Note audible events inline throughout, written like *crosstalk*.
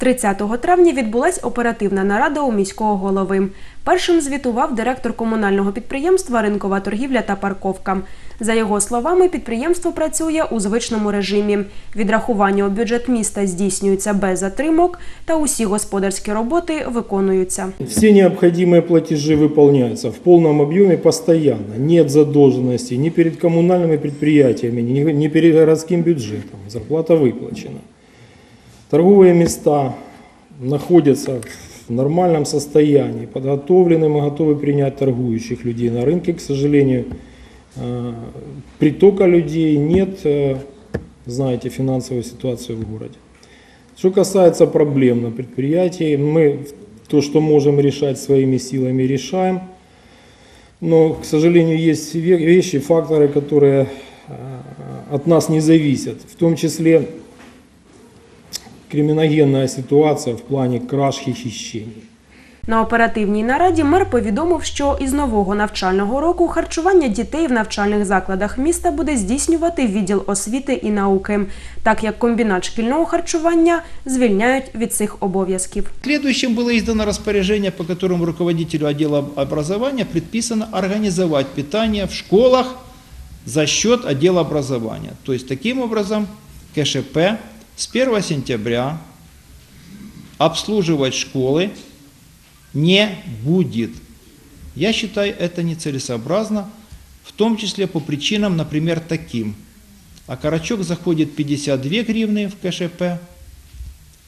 30 травня відбулась оперативна нарада у міського голови. Першим звітував директор комунального підприємства Ринкова торгівля та парковка. За його словами, підприємство працює у звичному режимі. Відрахування у бюджет міста здійснюється без затримок, та усі господарські роботи виконуються. Все необходимые платежи выполняются в полном объеме постоянно. Нет задолженности ни перед коммунальными предприятиями, ни, ни перед городским бюджетом. Зарплата выплачена. Торговые места находятся в нормальном состоянии, подготовлены, мы готовы принять торгующих людей на рынке. К сожалению, э, притока людей нет, э, знаете, финансовую ситуацию в городе. Что касается проблем на предприятии, мы то, что можем решать своими силами, решаем. Но, к сожалению, есть ве- вещи, факторы, которые э, от нас не зависят. В том числе криминогенная ситуация в плане краж хищений. На оперативній нараді мер повідомив, що із нового навчального року харчування дітей в навчальних закладах міста буде здійснювати відділ освіти і науки, так як комбінат шкільного харчування звільняють від цих обов'язків. Следующим было издано распоряжение, по которому руководителю отдела образования предписано организовать питание в школах за счет отдела образования. То есть таким образом КШП с 1 сентября обслуживать школы не будет. Я считаю это нецелесообразно, в том числе по причинам, например, таким. А карачок заходит 52 гривны в КШП,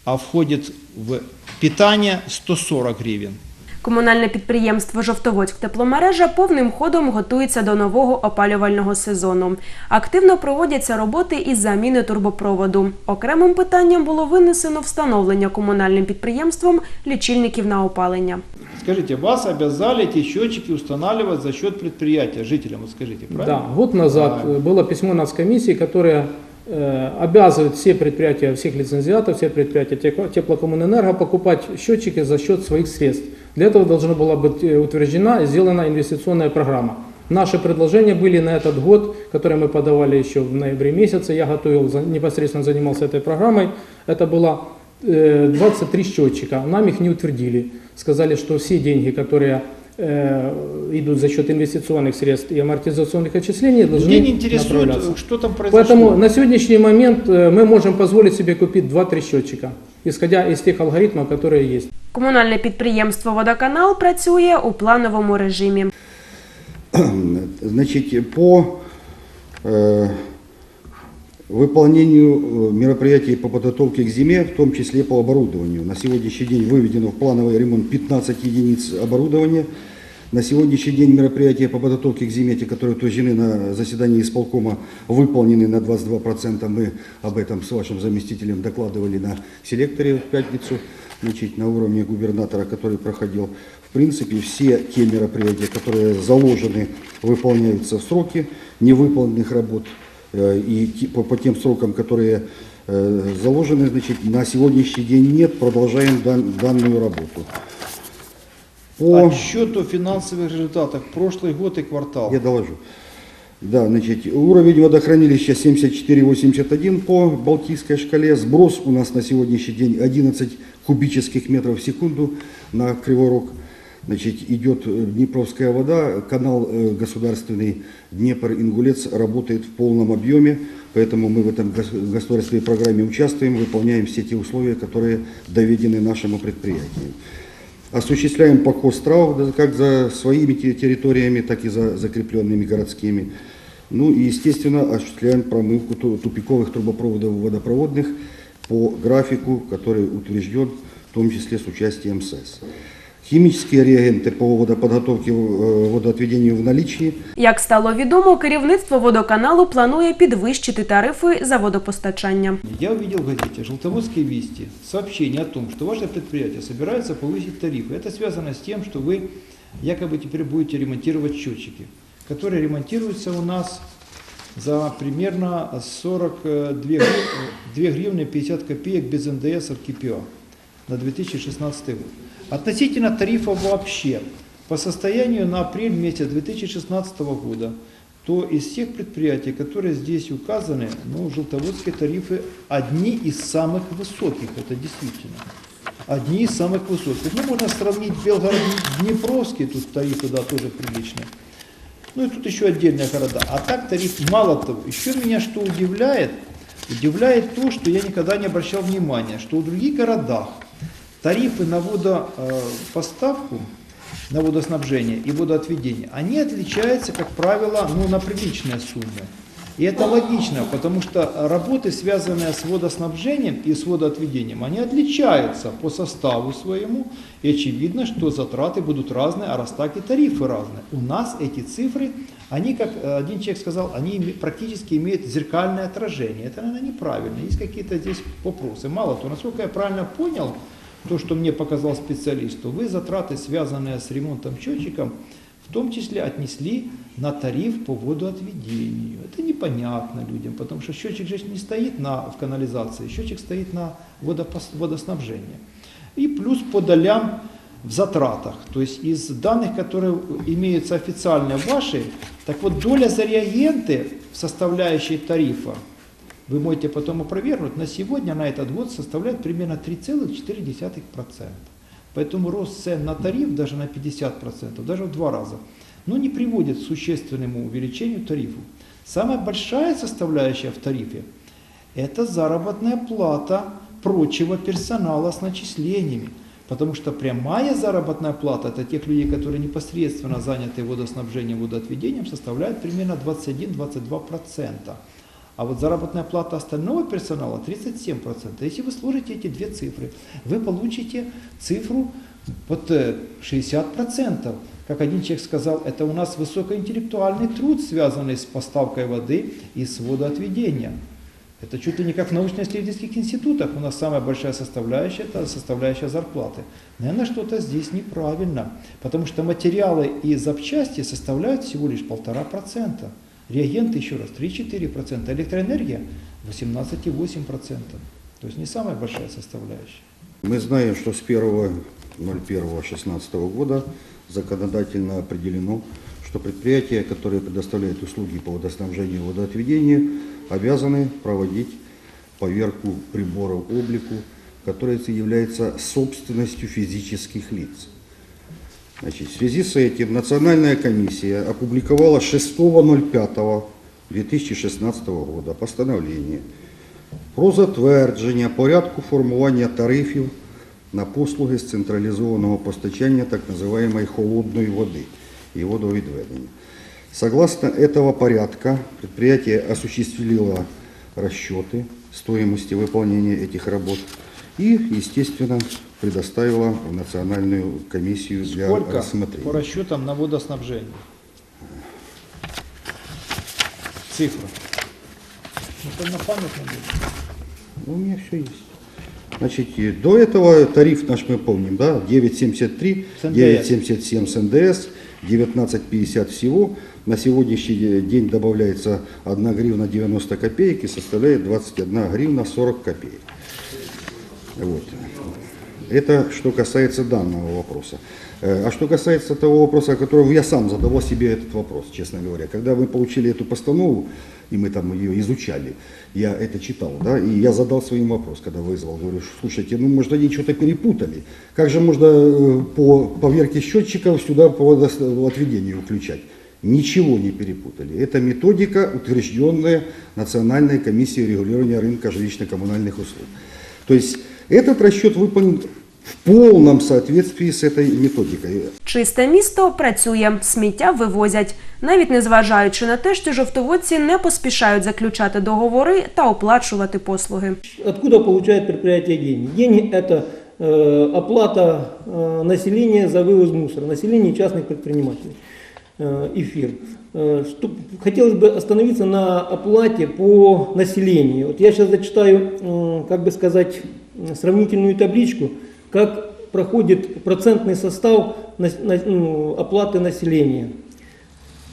а входит в питание 140 гривен. Комунальне підприємство Жовтоводськ тепломережа повним ходом готується до нового опалювального сезону. Активно проводяться роботи із заміни турбопроводу. Окремим питанням було винесено встановлення комунальним підприємством лічильників на опалення. Скажите, вас обязали эти счетчики устанавливать за счет предприятия, жителям, вот скажите, Да, правильно? год назад Правильно. э, было письмо нацкомиссии, которое э, обязывает все предприятия, всех лицензиатов, все предприятия тепло- теплокоммунэнерго покупать счетчики за счет своих средств. Для этого должна была быть э, утверждена и сделана инвестиционная программа. Наши предложения были на этот год, которые мы подавали еще в ноябре месяце. Я готовил, непосредственно занимался этой программой. Это было э, 23 счетчика. Нам их не утвердили. Сказали, что все деньги, которые э, идут за счет инвестиционных средств и амортизационных отчислений, должны Людей не интересует, что там произошло. Поэтому на сегодняшний момент э, мы можем позволить себе купить 2-3 счетчика, исходя из тех алгоритмов, которые есть. Комунальне підприємство Водоканал працює у плановому режимі. *clears throat* Значит, по э, выполнению э, мероприятий по подготовке к зиме, в том числе по оборудованию. На сегодняшний день выведено в плановый ремонт 15 единиц оборудования. На сегодняшний день мероприятия по подготовке к зиме, которые утверждены на заседании исполкома, выполнены на 22%. Мы об этом с вашим заместителем докладывали на селекторе в пятницу, значит, на уровне губернатора, который проходил. В принципе, все те мероприятия, которые заложены, выполняются в сроки невыполненных работ. э, И по, тем срокам, которые э, заложены, значит, на сегодняшний день нет, продолжаем дан- данную работу. По... Отчет о финансовых результатах прошлый год и квартал. Я доложу. Да, значит, уровень водохранилища 74,81 по Балтийской шкале. Сброс у нас на сегодняшний день 11 кубических метров в секунду на Кривой Рог. Значит, идет э, Днепровская вода, канал э, государственный Днепр-Ингулец работает в полном объеме, поэтому мы в этом гос- государственной программе участвуем, выполняем все те условия, которые доведены нашему предприятию. Осуществляем покос трав как за своими те- территориями, так и за закрепленными городскими. Ну и, естественно, осуществляем промывку ту- тупиковых трубопроводов водопроводных по графику, который утвержден, в том числе с участием СЭС. Химические реагенты по водоподготовке, э, водоотведению в наличии – Як стало відомо, керівництво водоканалу планує підвищити тарифи за водопостачання. Я увидел в газете «Желтоводские вести» сообщение о том, что ваше предприятие собирается повысить тарифы. Это связано с тем, что вы якобы теперь будете ремонтировать счетчики, которые ремонтируются у нас за примерно 42 гривны, 2 гривны 50 копеек без НДС от КПО на 2016 год. Относительно тарифов вообще, По состоянию на апрель месяц 2016 года, то из всех предприятий, которые здесь указаны, ну, желтоводские тарифы одни из самых высоких, это действительно. Одни из самых высоких. Ну, можно сравнить Белгород-Днепровский, тут тарифы, да, тоже приличные. Ну и тут еще отдельные города. А так тариф, мало того, еще меня что удивляет, удивляет то, что я никогда не обращал внимания, что в других городах тарифы на водопоставку, на водоснабжение и водоотведение, они отличаются, как правило, ну, на приличные суммы. И это логично, потому что работы, связанные с водоснабжением и с водоотведением, они отличаются по составу своему, и очевидно, что затраты будут разные, а раз так и тарифы разные. У нас эти цифры, они, как один человек сказал, они практически имеют зеркальное отражение. Это, наверное, неправильно. Есть какие-то здесь вопросы. Мало того, насколько я правильно понял, то, что мне показал специалист, то вы затраты, связанные с ремонтом счетчиком, в том числе отнесли на тариф по водоотведению. Это непонятно людям, потому что счетчик же не стоит на, в канализации, счетчик стоит на водопос- водоснабжении. И плюс по долям в затратах. То есть из данных, которые имеются официально ваши, так вот доля за реагенты в составляющей тарифа, вы можете потом опровергнуть, на сегодня, на этот год составляет примерно 3,4%. Поэтому рост цен на тариф даже на 50%, даже в два раза, ну, не приводит к существенному увеличению тарифа. Самая большая составляющая в тарифе – это заработная плата прочего персонала с начислениями. Потому что прямая заработная плата, это тех людей, которые непосредственно заняты водоснабжением, водоотведением, составляет примерно 21-22%. А вот заработная плата остального персонала 37%. Если вы сложите эти две цифры, вы получите цифру вот э, 60%. Как один человек сказал, это у нас высокоинтеллектуальный труд, связанный с поставкой воды и с водоотведением. Это чуть ли не как в научно-исследовательских институтах. У нас самая большая составляющая – это составляющая зарплаты. Наверное, что-то здесь неправильно, потому что материалы и запчасти составляют всего лишь полтора процента. Реагенты, еще раз, 3-4%, электроэнергия 18,8%. То есть не самая большая составляющая. Мы знаем, что с 1.01.16 года законодательно определено, что предприятия, которые предоставляют услуги по водоснабжению и водоотведению, обязаны проводить поверку приборов облику, которые являются собственностью физических лиц. Значит, в связи с этим Национальная комиссия опубликовала 6.05.2016 года постановление про затвердження порядку формування тарифів на послуги з централізованого постачання так называемой холодной воды и водовідведення. Согласно этого порядка предприятие осуществило расчеты стоимости выполнения этих работ и, естественно, предоставило в Национальную комиссию для Сколько по рассмотрения. расчетам на водоснабжение? Цифра. Ну, то на память. Ну, у меня все есть. Значит, до этого тариф наш мы помним, да, 9,73, С НДС. 9,77 с НДС, 19,50 всего. На сегодняшний день добавляется 1 гривна 90 копеек и составляет 21 гривна 40 копеек. Вот. Это что касается данного вопроса. Э, А что касается того вопроса, которого я сам задавал себе этот вопрос, честно говоря. Когда мы получили эту постанову, и мы там ее изучали, я это читал, да, и я задал своим вопрос, когда вызвал, говорю, слушайте, ну, может, они что-то перепутали. Как же можно э, по поверке счетчиков сюда по водоотведению включать? Ничего не перепутали. Это методика, утвержденная Национальной комиссией регулирования рынка жилищно-коммунальных услуг. То есть этот расчет выполнен в полном соответствии с этой методикой. Чисте місто працює, сміття вивозять, навіть не зважаючи на те, що жовтоводці не поспішають заключати договори та оплачувати послуги. Откуда получает предприятие деньги? Деньги это э, оплата э, населения за вывоз мусора, населения и частных Э, и фирм. Э, хотелось бы остановиться на оплате по населению. Вот я сейчас зачитаю, м, как бы сказать, сравнительную табличку, как проходит процентный состав ну, оплаты населения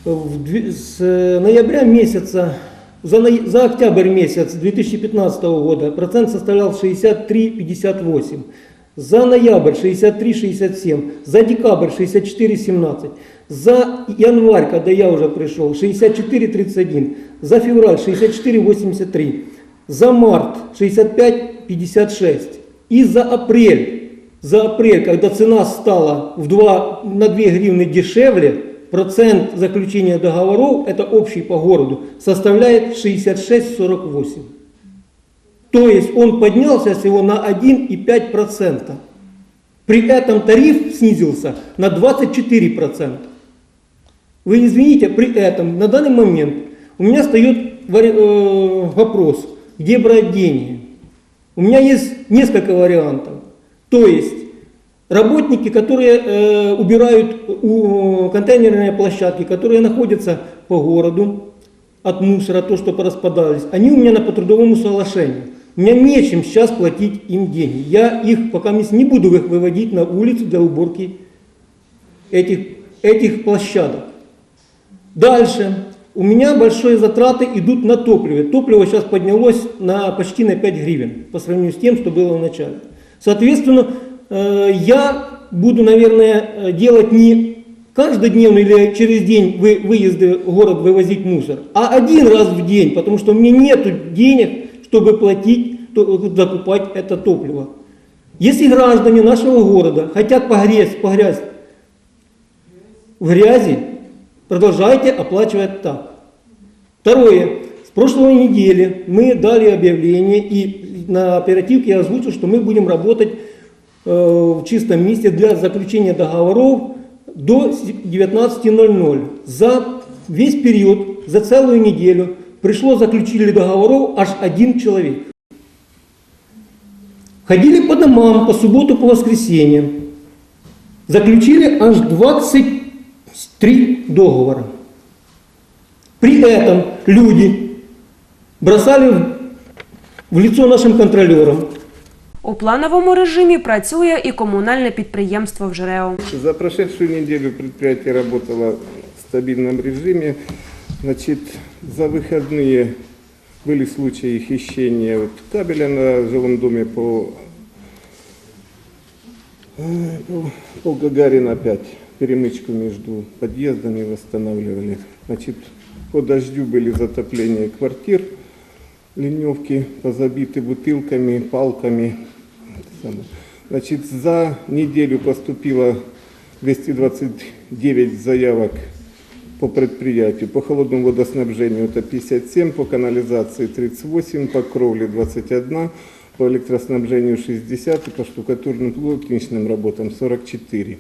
с э, ноября месяца, за, за октябрь месяц 2015 года процент составлял 63,58. За ноябрь 63,67. За декабрь 64,17. За январь, когда я уже пришел, 64,31. За февраль 64,83. За март 65,56. И за апрель, за апрель, когда цена стала в 2, на 2 гривны дешевле, процент заключения договоров, это общий по городу, составляет 66,48. То есть он поднялся всего на 1,5%. При этом тариф снизился на 24%. Вы извините, при этом на данный момент у меня встает э, вопрос, где брать деньги. У меня есть несколько вариантов. То есть работники, которые э, убирают у, контейнерные площадки, которые находятся по городу от мусора, то, что пораспадались, они у меня на по трудовому соглашению. Меня нечем сейчас платить им деньги. Я их пока не буду их выводить на улицу для уборки этих, этих площадок. Дальше. У меня большие затраты идут на топливо. Топливо сейчас поднялось на почти на 5 гривен по сравнению с тем, что было в начале. Соответственно, э, я буду, наверное, э, делать не каждодневно или через день вы, выезды в город вывозить мусор, а один раз в день, потому что у меня нет денег, чтобы платить, закупать это топливо. Если граждане нашего города хотят погрязть, погрязть в грязи, продолжайте оплачивать так. Второе. С прошлой недели мы дали объявление и на оперативке я озвучил, что мы будем работать э, в чистом месте для заключения договоров до 19.00. За весь период, за целую неделю пришло заключили договоров аж один человек. Ходили по домам по субботу, по воскресенье. Заключили аж 23 договора. При этом люди бросали в- в лицо нашим контролерам. У плановому режимі працює і комунальне підприємство «Вжрео». За прошедшую неделю предприятие работало в стабильном режиме. Значит, за выходные были случаи хищения вот кабеля на жилом доме по, э, по, по Гагарина 5. Перемычку между подъездами восстанавливали. Значит, по дождю были затопления квартир, ливневки позабиты бутылками, палками. Значит, за неделю поступило 229 заявок по предприятию. По холодному водоснабжению это 57, по канализации 38, по кровле 21, по электроснабжению 60 и по штукатурным плотничным работам 44.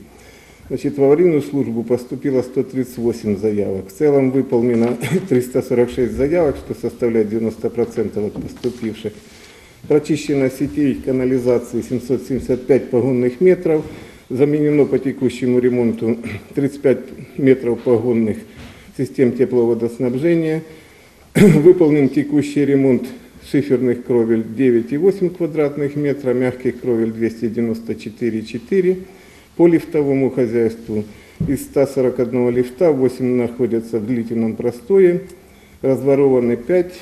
Значит, в аварийную службу поступило 138 заявок. В целом выполнено *clears throat* 346 заявок, что составляет 90% от поступивших. Прочищено сетей канализации 775 погонных метров. Заменено по текущему ремонту *clears throat* 35 метров погонных систем тепловодоснабжения. *clears throat* Выполнен текущий ремонт шиферных кровель 9,8 квадратных метра, мягких кровель 294,4. По лифтовому хозяйству из 141 лифта 8 находятся в длительном простое, разворованы 5.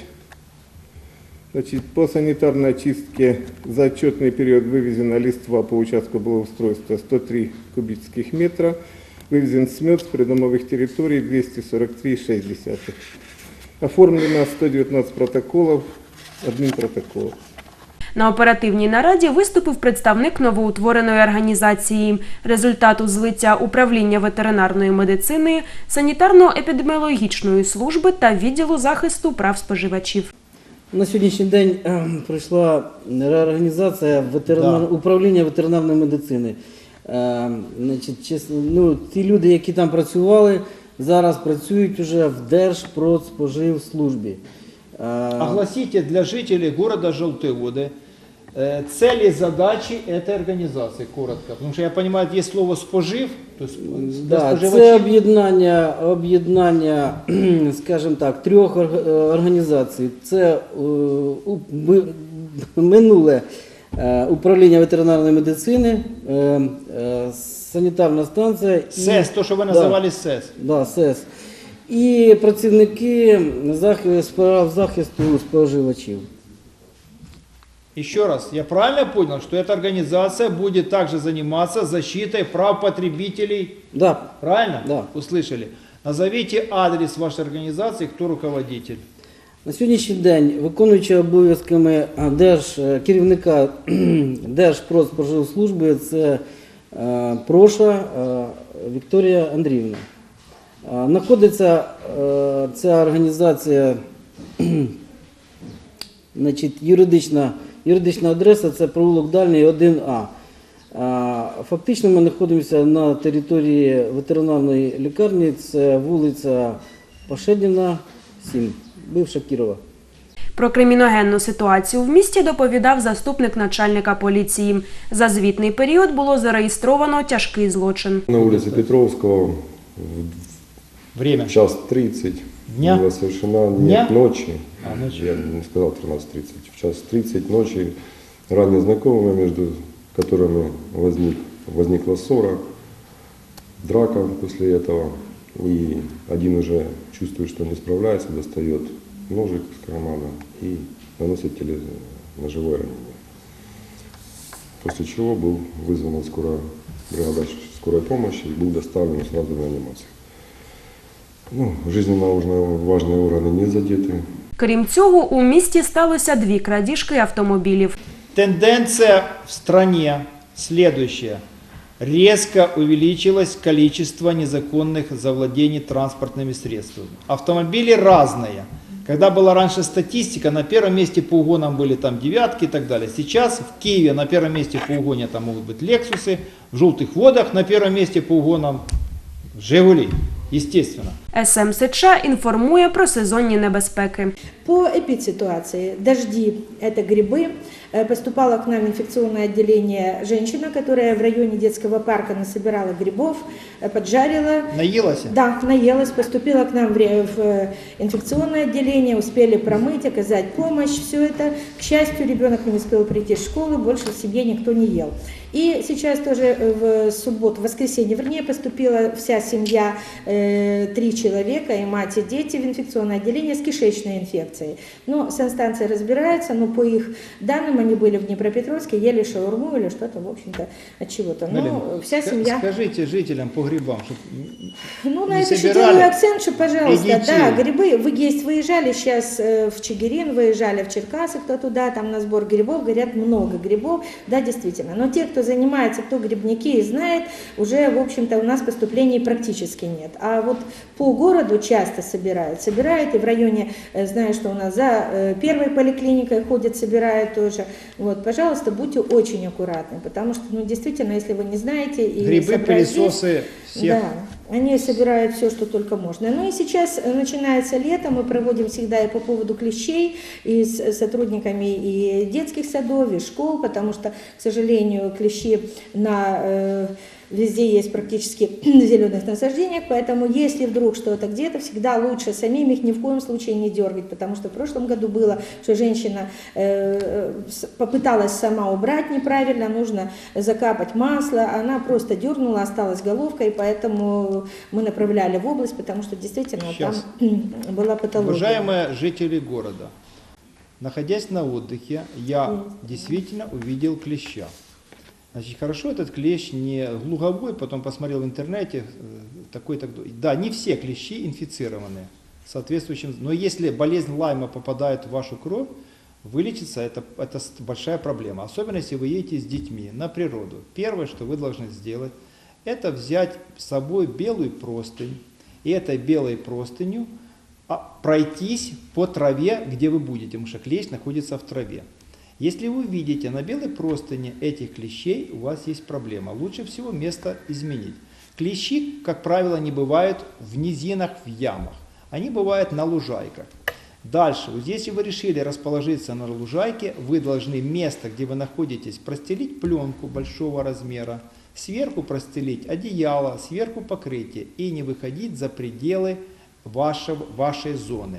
Значит, по санитарной очистке за отчетный период вывезено листва по участку благоустройства 103 кубических метра, вывезен смет с придомовых территорий 243,6. Оформлено 119 протоколов, админ протоколов. На оперативній нараді виступив представник новоутвореної організації. Результату злиття управління ветеринарної медицини, санітарно-епідеміологічної служби та відділу захисту прав споживачів. На сьогоднішній день ем, пройшла реорганізація ветеринар... Да. управління ветеринарної медицини. Ем, Значить, чесно, ну, ті люди, які там працювали, зараз працюють уже в Держпродспоживслужбі. Ем, Огласите для жителей города Желтые Воды э, цели, задачи этой организации, коротко. Потому что я понимаю, есть слово «спожив», то есть Да, це об'єднання, об'єднання, скажімо так, трьох ор- е, організацій. Це е, у- минуле е, управління ветеринарної медицини, е, е, санітарна станція і СЕС, то, що ви Да. називали СЕС. Да, СЕС. І працівники справ захисту споживачів. Еще раз, я правильно понял, что эта организация будет также заниматься защитой прав потребителей? Да, Правильно? Да. Услышали. Назовите адрес вашей организации, кто руководитель. на сьогоднішній день виконуючи обов'язками а, держ, е, керівника *clears throat* Держпродспоживслужби це е, Проша е, Вікторія Андріївна. Е, Знаходиться е, ця організація, *clears throat* значить, юридична, Юридична адреса це провулок Дальній 1А. Фактично ми знаходимося на території ветеринарної лікарні, це вулиця Пашедіна, 7, бивша Кірова. Про криміногенну ситуацію в місті доповідав заступник начальника поліції. За звітний період було зареєстровано тяжкий злочин. На улице Петровского в час 30 Дня? была совершена Дня? нет ночи. А, ночи. Я не сказал 13.30. В час 30 ночи ранее знакомыми, между которыми возник, возникла ссора, драка после этого. И один уже чувствует, что не справляется, достает ножик из кармана и наносит теле ножевое ранение. После чего был вызвана скорая бригада скорой помощи и был доставлен сразу в реанимацию Ну, жизненно важные- важные органы не задеты. Крім цього, у місті сталося дві крадіжки автомобілів. Тенденция в стране следующая. Резко увеличилось количество незаконных завладений транспортными средствами. Автомобили разные. Когда была раньше статистика, на первом месте по угонам были там девятки и так далее. Сейчас в Киеве на первом месте по угоне там могут быть Лексусы, в желтых водах на первом месте по угонам Жигули, естественно. СМ Сеча інформує про сезонні небезпеки. По эпидситуации, дожди – это грибы. Э, Поступала к нам в инфекционное отделение женщина, которая в районе детского парка насобирала грибов, э, поджарила. Наелась? Да, наелась, поступила к нам в ре- в э, инфекционное отделение, успели промыть, оказать помощь, все это. К счастью, ребенок не успел прийти в школу, больше в семье никто не ел. И сейчас тоже э, в субботу, в воскресенье, вернее, поступила вся семья, э, три человека, и мать, и дети в инфекционное отделение с кишечной инфекцией. Но санстанция разбирается, но по их данным они были в Днепропетровске, ели шаурму или что-то, в общем-то, от чего-то. Но вся семья... Скажите жителям по грибам, чтоб Ну, на это еще делаю акцент, что, пожалуйста, да, грибы, вы есть, выезжали сейчас в Чигирин, выезжали в Черкасы, кто туда, там на сбор грибов, говорят, много грибов, да, действительно. Но те, кто занимается, кто грибники и знает, уже, в общем-то, у нас поступлений практически нет. А вот по городу часто собирают, собирают, и в районе, э, знаю, что у нас за э, первой поликлиникой ходят, собирают тоже. Вот, пожалуйста, будьте очень аккуратны, потому что, ну, действительно, если вы не знаете и грибы, пылесосы, всех да, они собирают все, что только можно. Ну и сейчас начинается лето, мы проводим всегда и по поводу клещей, и с сотрудниками и детских садов, и школ, потому что, к сожалению, клещи на э, везде есть практически в зеленых насаждениях, поэтому если вдруг что-то где-то, всегда лучше самим их ни в коем случае не дергать, потому что в прошлом году было, что женщина э, попыталась сама убрать неправильно, нужно закапать масло, она просто дернула, осталась головка, и поэтому мы направляли в область, потому что действительно Сейчас. там *clears throat* была патология. Уважаемые жители города, находясь на отдыхе, я действительно увидел клеща. Значит, хорошо этот клещ не луговой, потом посмотрел в интернете, э, такой такой. Да, не все клещи инфицированы соответствующим, но если болезнь Лайма попадает в вашу кровь, вылечиться это, это большая проблема, особенно если вы едете с детьми на природу. Первое, что вы должны сделать, это взять с собой белую простынь, и этой белой простынью а, пройтись по траве, где вы будете, потому что клещ находится в траве. Если вы видите на белой простыне этих клещей, у вас есть проблема. Лучше всего место изменить. Клещи, как правило, не бывают в низинах, в ямах. Они бывают на лужайках. Дальше, вот если вы решили расположиться на лужайке, вы должны место, где вы находитесь, простелить пленку большого размера, сверху простелить одеяло, сверху покрытие и не выходить за пределы вашего, вашей зоны.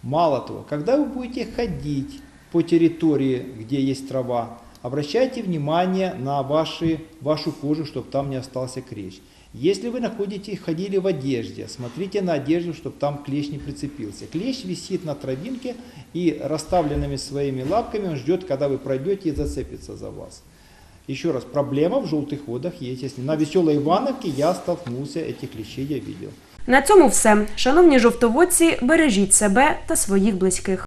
Мало того, когда вы будете ходить по территории, где есть трава, обращайте внимание на ваши, вашу кожу, чтобы там не остался клещ. Если вы находите, ходили в одежде, смотрите на одежду, чтобы там клещ не прицепился. Клещ висит на травинке и расставленными своими лапками он ждет, когда вы пройдете и зацепится за вас. Еще раз, проблема в желтых водах есть. Если на веселой Ивановке я столкнулся, этих клещей я видел. На цьому все. Шановні жовтоводці, бережіть себе та своїх близьких.